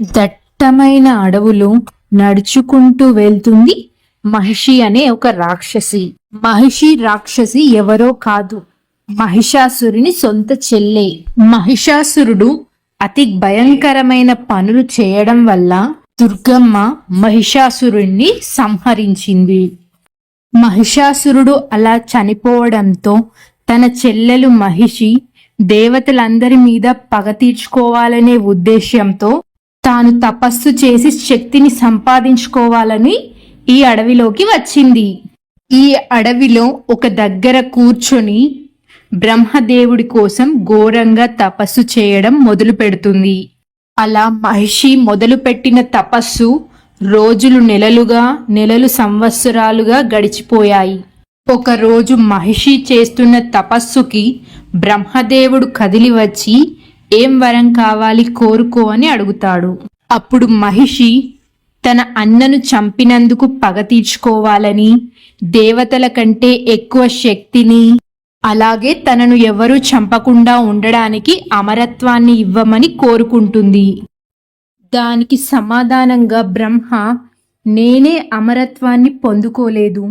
దట్టమైన అడవులు నడుచుకుంటూ వెళ్తుంది మహిషి అనే ఒక రాక్షసి. మహిషి రాక్షసి ఎవరో కాదు. మహిషాసురుని సొంత చెల్లె. మహిషాసురుడు అతి భయంకరమైన పనులు చేయడం వల్ల దుర్గమ్మ మహిషాసురుణ్ణి సంహరించింది. మహిషాసురుడు అలా చనిపోవడంతో తన చెల్లెలు మహిషి దేవతలందరి మీద పగ తీర్చుకోవాలనే ఉద్దేశ్యంతో తాను తపస్సు చేసి శక్తిని సంపాదించుకోవాలని ఈ అడవిలోకి వచ్చింది. ఈ అడవిలో ఒక దగ్గర కూర్చొని బ్రహ్మదేవుడి కోసం ఘోరంగా తపస్సు చేయడం మొదలు పెడుతుంది. అలా మహిషి మొదలుపెట్టిన తపస్సు రోజులు నెలలుగా నెలలు సంవత్సరాలుగా గడిచిపోయాయి. ఒకరోజు మహిషి చేస్తున్న తపస్సుకి బ్రహ్మదేవుడు కదిలి వచ్చి ఏం వరం కావాలి కోరుకో అని అడుగుతాడు. అప్పుడు మహిషి తన అన్నను చంపినందుకు పగ తీర్చుకోవాలని దేవతల కంటే ఎక్కువ శక్తిని అలాగే తనను ఎవరూ చంపకుండా ఉండడానికి అమరత్వాన్ని ఇవ్వమని కోరుకుంటుంది. దానికి సమాధానంగా బ్రహ్మ నేనే అమరత్వాన్ని పొందుకోలేదు.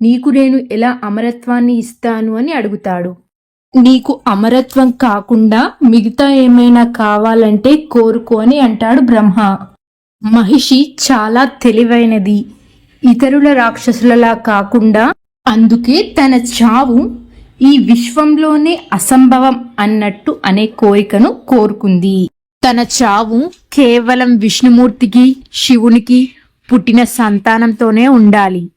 నీకు నేను ఎలా అమరత్వాన్ని ఇస్తాను అని అడుగుతాడు. నీకు అమరత్వం కాకుండా మిగతా ఏమైనా కావాలంటే కోరుకో అని అంటాడు బ్రహ్మ. మహిషి చాలా తెలివైనది. ఇతరుల రాక్షసులలా కాకుండా అందుకే తన చావు ఈ విశ్వంలోనే అసంభవం అన్నట్టు అనే కోరికను కోరుకుంది. తన చావు కేవలం విష్ణుమూర్తికి శివునికి పుట్టిన సంతానంతోనే ఉండాలి.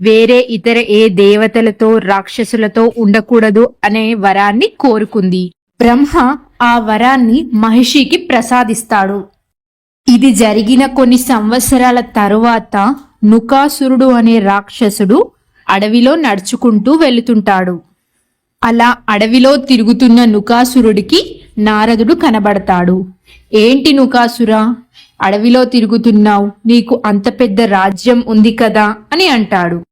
వేరే ఇతర ఏ దేవతలతో రాక్షసులతో ఉండకూడదు అనే వరాన్ని కోరుకుంది. బ్రహ్మ ఆ వరాన్ని మహిషికి ప్రసాదిస్తాడు. ఇది జరిగిన కొన్ని సంవత్సరాల తరువాత నుకాసురుడు అనే రాక్షసుడు అడవిలో నడుచుకుంటూ వెళుతుంటాడు. అలా అడవిలో తిరుగుతున్న నుకాసురుడికి నారదుడు కనబడతాడు. ఏంటి నుకాసురా? అడవిలో తిరుగుతున్నావు? నీకు అంత పెద్ద రాజ్యం ఉంది కదా? అని అంటాడు.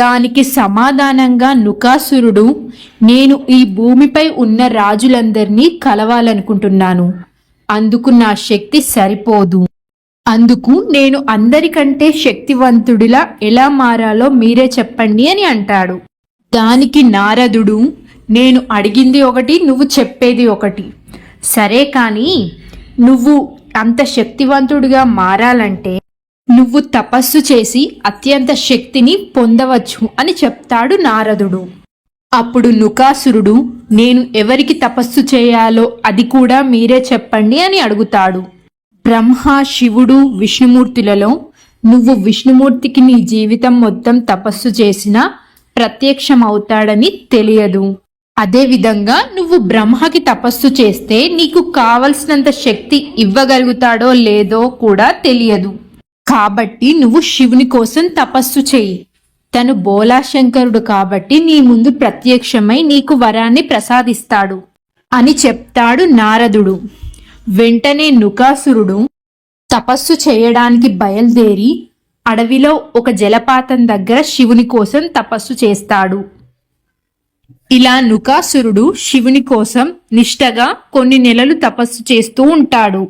దానికి సమాధానంగా నుకాసురుడు నేను ఈ భూమిపై ఉన్న రాజులందరినీ కలవాలనుకుంటున్నాను. అందుకు నా శక్తి సరిపోదు. అందుకు నేను అందరికంటే శక్తివంతుడిలా ఎలా మారాలో మీరే చెప్పండి అని అంటాడు. దానికి నారదుడు నేను అడిగింది ఒకటి నువ్వు చెప్పేది ఒకటి. సరే కానీ నువ్వు అంత శక్తివంతుడిగా మారాలంటే నువ్వు తపస్సు చేసి అత్యంత శక్తిని పొందవచ్చు అని చెప్తాడు నారదుడు. అప్పుడు నుకాసురుడు నేను ఎవరికి తపస్సు చేయాలో అది కూడా మీరే చెప్పండి అని అడుగుతాడు. బ్రహ్మ శివుడు విష్ణుమూర్తులలో నువ్వు విష్ణుమూర్తికి నీ జీవితం మొత్తం తపస్సు చేసినా ప్రత్యక్షమవుతాడని తెలియదు. అదేవిధంగా నువ్వు బ్రహ్మకి తపస్సు చేస్తే నీకు కావలసినంత శక్తి ఇవ్వగలుగుతాడో లేదో కూడా తెలియదు. కాబట్టి నువ్వు శివుని కోసం తపస్సు చేయి. తను బోలాశంకరుడు కాబట్టి నీ ముందు ప్రత్యక్షమై నీకు వరాన్ని ప్రసాదిస్తాడు అని చెప్తాడు నారదుడు. వెంటనే నుకాసురుడు తపస్సు చేయడానికి బయలుదేరి అడవిలో ఒక జలపాతం దగ్గర శివుని కోసం తపస్సు చేస్తాడు. ఇలా నుకాసురుడు శివుని కోసం నిష్టగా కొన్ని నెలలు తపస్సు చేస్తూ ఉంటాడు.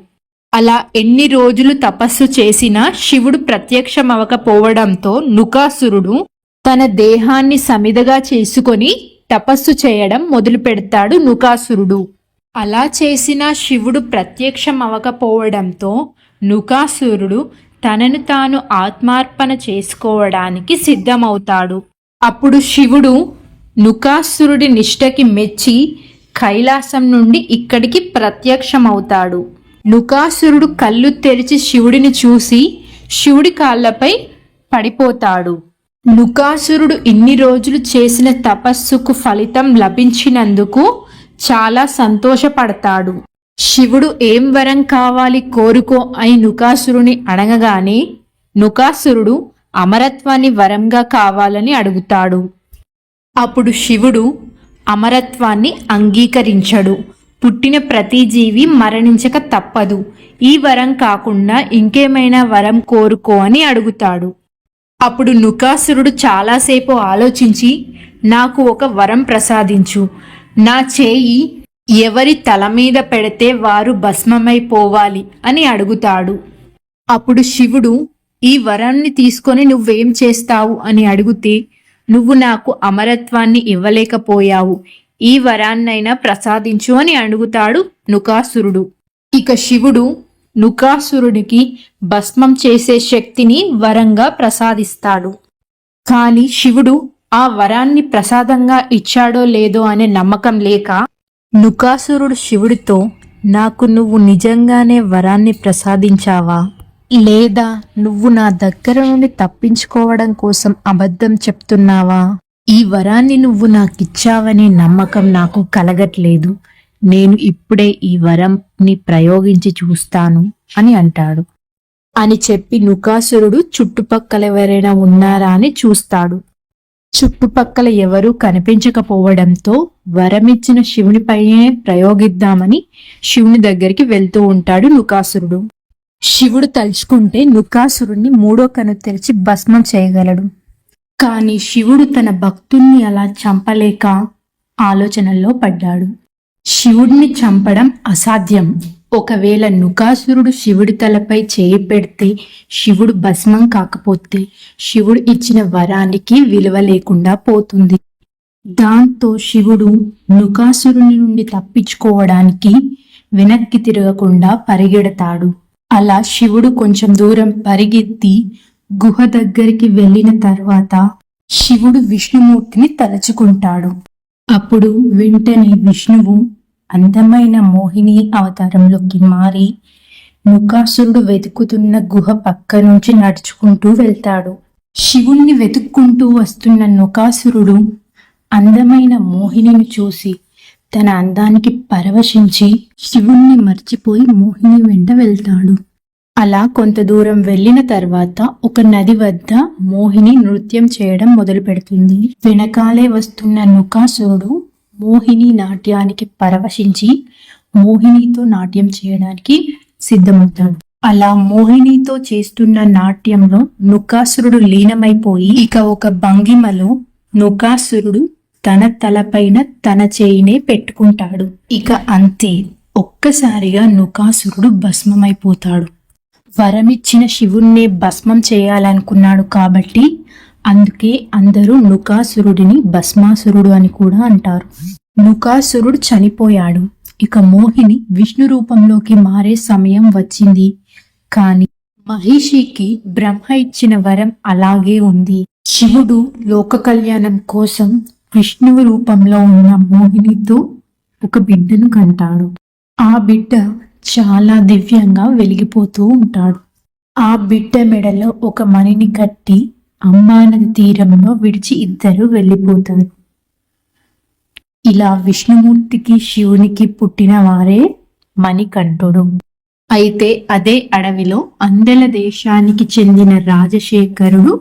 అలా ఎన్ని రోజులు తపస్సు చేసినా శివుడు ప్రత్యక్షమవకపోవడంతో నుకాసురుడు తన దేహాన్ని సమిదగా చేసుకొని తపస్సు చేయడం మొదలు పెడతాడు నుకాసురుడు. అలా చేసిన శివుడు ప్రత్యక్షమవకపోవడంతో నుకాసురుడు తనను తాను ఆత్మార్పణ చేసుకోవడానికి సిద్ధమవుతాడు. అప్పుడు శివుడు నుకాసురుడి నిష్టకి మెచ్చి కైలాసం నుండి ఇక్కడికి ప్రత్యక్షమవుతాడు. నుకాసురుడు కళ్ళు తెరిచి శివుడిని చూసి శివుడి కాళ్ళపై పడిపోతాడు. నుకాసురుడు ఇన్ని రోజులు చేసిన తపస్సుకు ఫలితం లభించినందుకు చాలా సంతోషపడతాడు. శివుడు ఏం వరం కావాలి కోరుకో అని నుకాసురుని అడగగానే నుకాసురుడు అమరత్వాన్ని వరంగా కావాలని అడుగుతాడు. అప్పుడు శివుడు అమరత్వాన్ని అంగీకరించడు. పుట్టిన ప్రతి జీవి మరణించక తప్పదు. ఈ వరం కాకుండా ఇంకేమైనా వరం కోరుకో అని అడుగుతాడు. అప్పుడు నుకాసురుడు చాలాసేపు ఆలోచించి నాకు ఒక వరం ప్రసాదించు. నా చేయి ఎవరి తల మీద పెడితే వారు భస్మమైపోవాలి అని అడుగుతాడు. అప్పుడు శివుడు ఈ వరాన్ని తీసుకొని నువ్వేం చేస్తావు అని అడిగితే నువ్వు నాకు అమరత్వాన్ని ఇవ్వలేకపోయావు. ఈ వరాన్నైనా ప్రసాదించు అని అడుగుతాడు నుకాసురుడు. ఇక శివుడు నుకాసురుడికి భస్మం చేసే శక్తిని వరంగా ప్రసాదిస్తాడు. కాని శివుడు ఆ వరాన్ని ప్రసాదంగా ఇచ్చాడో లేదో అనే నమ్మకం లేక నుకాసురుడు శివుడితో నాకు నువ్వు నిజంగానే వరాన్ని ప్రసాదించావా? లేదా నువ్వు నా దగ్గర నుండి తప్పించుకోవడం కోసం అబద్ధం చెప్తున్నావా? ఈ వరాన్ని నువ్వు నాకిచ్చావనే నమ్మకం నాకు కలగట్లేదు. నేను ఇప్పుడే ఈ వరంని ప్రయోగించి చూస్తాను అని అంటాడు. అని చెప్పి నుకాసురుడు చుట్టుపక్కల ఎవరైనా ఉన్నారా అని చూస్తాడు. చుట్టుపక్కల ఎవరూ కనిపించకపోవడంతో వరమిచ్చిన శివునిపైనే ప్రయోగిద్దామని శివుని దగ్గరికి వెళ్తూ ఉంటాడు నుకాసురుడు. శివుడు తలుచుకుంటే నుకాసురుణ్ణి మూడో కను తెరిచి భస్మం చేయగలడు. కాని శివుడు తన భక్తుణ్ణి అలా చంపలేక ఆలోచనల్లో పడ్డాడు. శివుడిని చంపడం అసాధ్యం. ఒకవేళ నుకాసురుడు శివుడి తలపై చేయి పెడితే శివుడు భస్మం కాకపోతే శివుడు ఇచ్చిన వరానికి విలువ లేకుండా పోతుంది. దాంతో శివుడు నుకాసురుని నుండి తప్పించుకోవడానికి వెనక్కి తిరగకుండా పరిగెడతాడు. అలా శివుడు కొంచెం దూరం పరిగెత్తి గుహ దగ్గరికి వెళ్ళిన తర్వాత శివుడు విష్ణుమూర్తిని తలుచుకుంటాడు. అప్పుడు వెంటనే విష్ణువు అందమైన మోహిని అవతారంలోకి మారి ముఖాసురుడు వెతుకుతున్న గుహ పక్క నుంచి నడుచుకుంటూ వెళ్తాడు. శివుణ్ణి వెతుక్కుంటూ వస్తున్న నుకాసురుడు అందమైన మోహినిని చూసి తన అందానికి పరవశించి శివుణ్ణి మర్చిపోయి మోహిని వెంట వెళ్తాడు. అలా కొంత దూరం వెళ్ళిన తర్వాత ఒక నది వద్ద మోహిని నృత్యం చేయడం మొదలు పెడుతుంది. వెనకాలే వస్తున్న నుకాసురుడు మోహిని నాట్యానికి పరవశించి మోహినితో నాట్యం చేయడానికి సిద్ధమవుతాడు. అలా మోహినితో చేస్తున్న నాట్యంలో నుకాసురుడు లీనమైపోయి ఇక ఒక భంగిమలో నుకాసురుడు తన తలపైన తన చేయినే పెట్టుకుంటాడు. ఇక అంతే. ఒక్కసారిగా నుకాసురుడు భస్మమైపోతాడు. వరమిచ్చిన శివుణ్ణే భస్మం చేయాలనుకున్నాడు కాబట్టి అందుకే అందరూ నుకాసురుడిని భస్మాసురుడు అని కూడా అంటారు. నుకాసురుడు చనిపోయాడు. ఇక మోహిని విష్ణు రూపంలోకి మారే సమయం వచ్చింది. కాని మహిషికి బ్రహ్మ ఇచ్చిన వరం అలాగే ఉంది. శివుడు లోక కళ్యాణం కోసం విష్ణువు రూపంలో ఉన్న మోహినితో ఒక బిడ్డను కంటాడు. ఆ బిడ్డ చాలా దివ్యంగా వెలిగిపోతూ ఉంటాడు. ఆ బిడ్డ మెడలో ఒక మణిని కట్టి అమ్మానది తీరంలో విడిచి ఇద్దరు వెళ్ళిపోతారు. ఇలా విష్ణుమూర్తికి శివునికి పుట్టిన వారే మణికంఠుడు అయితే అదే అడవిలో అందల దేశానికి చెందిన రాజశేఖరుడు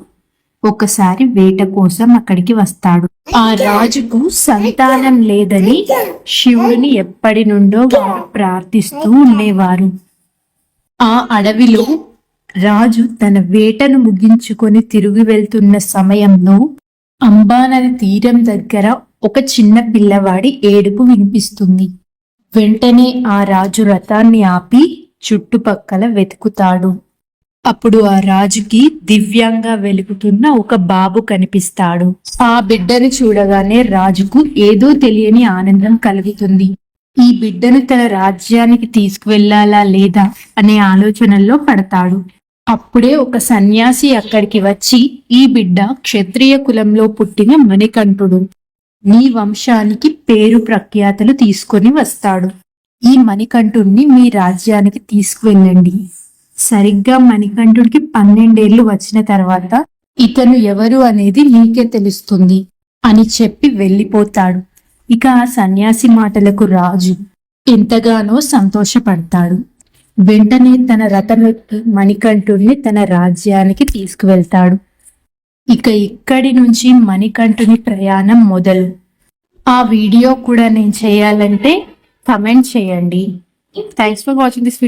ఒకసారి వేట కోసం అక్కడికి వస్తాడు. ఆ రాజుకు సంతానం లేదని శివుడిని ఎప్పటి నుండో వారు ప్రార్థిస్తూ ఉండేవారు. ఆ అడవిలో రాజు తన వేటను ముగించుకొని తిరిగి వెళ్తున్న సమయంలో అంబానది తీరం దగ్గర ఒక చిన్న పిల్లవాడి ఏడుపు వినిపిస్తుంది. వెంటనే ఆ రాజు రథాన్ని ఆపి చుట్టుపక్కల వెతుకుతాడు. అప్పుడు ఆ రాజుకి దివ్యంగా వెలుగుతున్న ఒక బాబు కనిపిస్తాడు. ఆ బిడ్డను చూడగానే రాజుకు ఏదో తెలియని ఆనందం కలుగుతుంది. ఈ బిడ్డను తన రాజ్యానికి తీసుకువెళ్ళాలా లేదా అనే ఆలోచనల్లో పడతాడు. అప్పుడే ఒక సన్యాసి అక్కడికి వచ్చి ఈ బిడ్డ క్షత్రియ కులంలో పుట్టిన మణికంఠుడు. నీ వంశానికి పేరు ప్రఖ్యాతలు తీసుకొని వస్తాడు. ఈ మణికంఠుణ్ణి మీ రాజ్యానికి తీసుకువెళ్ళండి. సరిగ్గా మణికంఠుడికి పన్నెండేళ్ళు వచ్చిన తర్వాత ఇతను ఎవరు అనేది నీకే తెలుస్తుంది అని చెప్పి వెళ్ళిపోతాడు. ఇక ఆ సన్యాసి మాటలకు రాజు ఎంతగానో సంతోషపడతాడు. వెంటనే తన రథం మణికంఠుడిని తన రాజ్యానికి తీసుకువెళ్తాడు. ఇక ఇక్కడి నుంచి మణికంఠుని ప్రయాణం మొదలు. ఆ వీడియో కూడా నేను చేయాలంటే కమెంట్ చేయండి. Thanks for watching this video